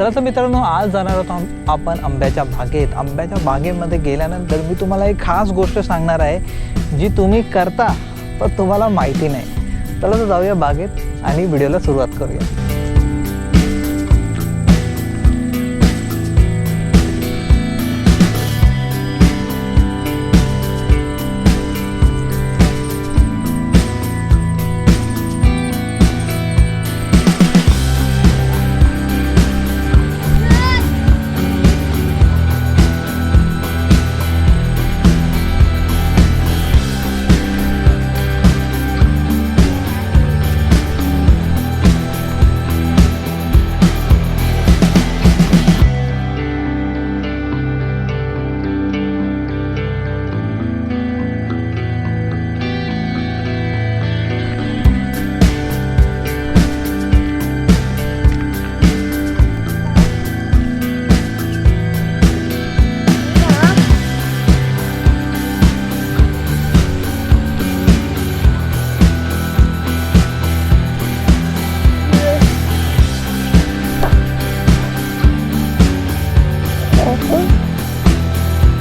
चला तर मित्रांनो आज जाणार आहोत आपण आंब्याच्या बागेत. आंब्याच्या बागेमध्ये गेल्यानंतर मी तुम्हाला एक खास गोष्ट सांगणार आहे जी तुम्ही करता पण तुम्हाला माहिती नाही. चला तर जाऊया बागेत आणि व्हिडिओला सुरुवात करूया.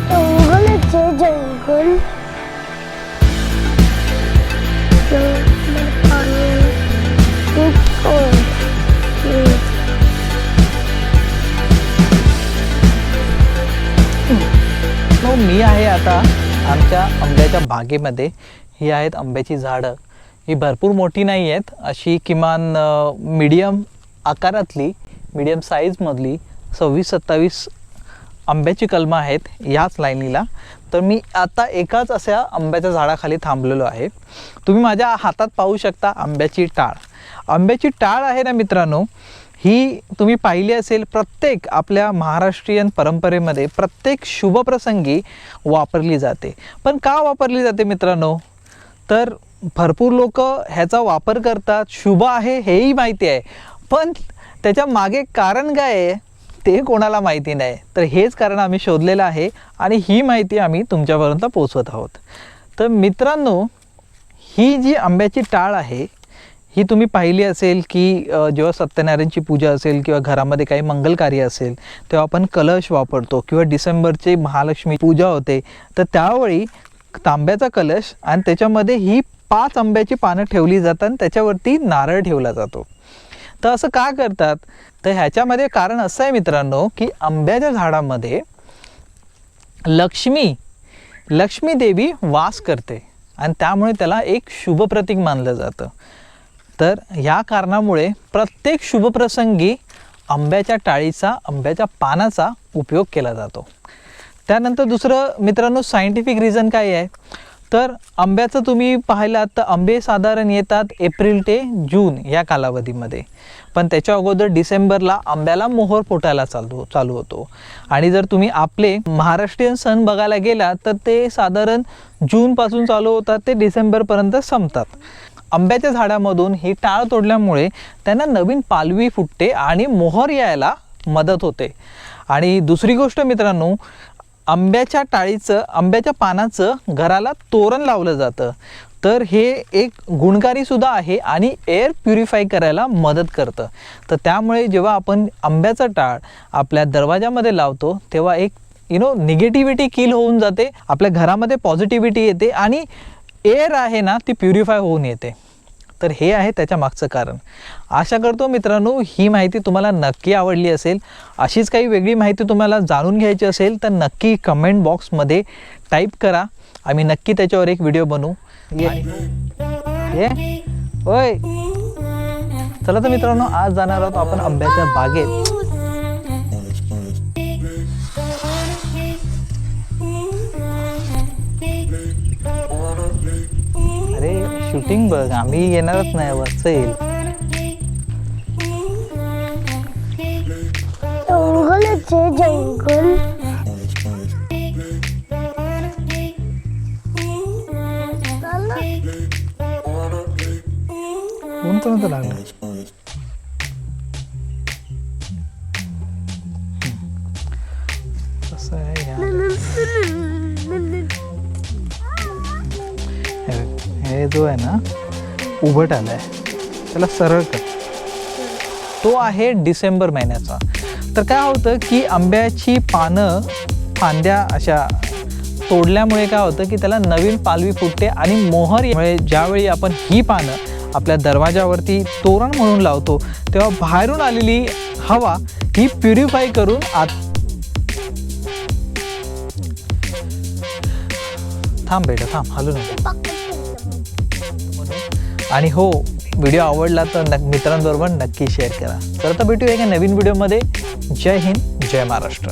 जंगलाचे जंगल जंगल हो मी आहे आता आमच्या आंब्याच्या बागेमध्ये. ही आहेत आंब्याची झाडं. ही भरपूर मोठी नाही आहेत. अशी किमान मीडियम आकारातली मीडियम साईजमधली सव्वीस सत्तावीस आंब्याची कलमं आहेत याच लाईनीला. तर मी आता एकाच अशा आंब्याच्या झाडाखाली थांबलेलो आहे. तुम्ही माझ्या हातात पाहू शकता आंब्याची टाळ. आंब्याची टाळ आहे ना मित्रांनो ही तुम्ही पाहिली असेल प्रत्येक आपल्या महाराष्ट्रीयन परंपरेमध्ये प्रत्येक शुभप्रसंगी वापरली जाते. पण का वापरली जाते मित्रांनो? तर भरपूर लोक ह्याचा वापर करतात. शुभ आहे हेही माहिती आहे. पण त्याच्यामागे कारण काय आहे? ते कोणाला माहिती नाही. तर हेच कारण आम्ही शोधलेलं आहे आणि ही माहिती आम्ही तुमच्यापर्यंत पोचवत आहोत. तर मित्रांनो ही जी आंब्याची टाळ आहे ही तुम्ही पाहिली असेल की जेव्हा सत्यनारायणची पूजा असेल किंवा घरामध्ये काही मंगल कार्य असेल तेव्हा आपण कलश वापरतो किंवा डिसेंबरची महालक्ष्मी पूजा होते तर त्यावेळी तांब्याचा कलश आणि त्याच्यामध्ये ही पाच आंब्याची पानं ठेवली जातात आणि त्याच्यावरती नारळ ठेवला जातो. तर असं का करतात? तर ह्याच्यामध्ये कारण असं आहे मित्रांनो की आंब्याच्या झाडामध्ये लक्ष्मी लक्ष्मी देवी वास करते आणि त्यामुळे त्याला एक शुभ प्रतीक मानलं जातं. तर ह्या कारणामुळे प्रत्येक शुभप्रसंगी आंब्याच्या टाळीचा आंब्याच्या पानाचा उपयोग केला जातो. त्यानंतर दुसरं मित्रांनो सायंटिफिक रिझन काय आहे? तर आंब्याचं तुम्ही पाहिलात तर आंबे साधारण येतात एप्रिल ते जून या कालावधीमध्ये. पण त्याच्या अगोदर डिसेंबरला आंब्याला मोहर फुटायला चालू चालू होतो. आणि जर तुम्ही आपले महाराष्ट्रीयन सण बघायला गेला तर ते साधारण जूनपासून चालू होतात ते डिसेंबरपर्यंत संपतात. आंब्याच्या झाडामधून ही टाळ तोडल्यामुळे त्यांना नवीन पालवी फुटते आणि मोहर यायला मदत होते. आणि दुसरी गोष्ट मित्रांनो आंब्याच्या टाळीचं आंब्याच्या पानाचं घराला तोरण लावलं जातं. तर हे एक गुणकारीसुद्धा आहे आणि एअर प्युरिफाय करायला मदत करतं. तर त्यामुळे जेव्हा आपण आंब्याचा टाळ आपल्या दरवाजामध्ये लावतो तेव्हा एक यु नो निगेटिव्हिटी किल होऊन जाते आपल्या घरामध्ये पॉझिटिव्हिटी येते आणि एअर आहे ना ती प्युरिफाय होऊन येते. तर हे आहे त्याच्या मागचं कारण. आशा करतो मित्रांनो ही माहिती तुम्हाला नक्की आवडली असेल. अशीच काही वेगळी माहिती तुम्हाला जाणून घ्यायची असेल तर नक्की कमेंट बॉक्समध्ये टाईप करा. आम्ही नक्की त्याच्यावर एक व्हिडिओ बनवू. ये. होय चला तर मित्रांनो आज जाणार आहोत आपण आंब्याच्या बागेत. शूटिंग बघ आम्ही येणारच नाही वरचं येईल जंगलाचे जंगल ऊन पण होतं लागलं आहे जो आहे ना उभट आहे त्याला सरळ कर. तो आहे डिसेंबर महिन्याचा. तर काय होतं की आंब्याची पानं फांद्या अशा तोडल्यामुळे काय होतं की त्याला नवीन पालवी फुटते आणि मोहर यामुळे ज्यावेळी आपण ही पानं आपल्या दरवाजावरती तोरण म्हणून लावतो तेव्हा बाहेरून आलेली हवा ही प्युरिफाय करून आत थांब बेटा थांब. हलू नको. आणि हो व्हिडिओ आवडला तर न मित्रांबरोबर नक्की शेअर करा. तर आता भेटूया एका नवीन व्हिडिओमध्ये जय हिंद जय महाराष्ट्र.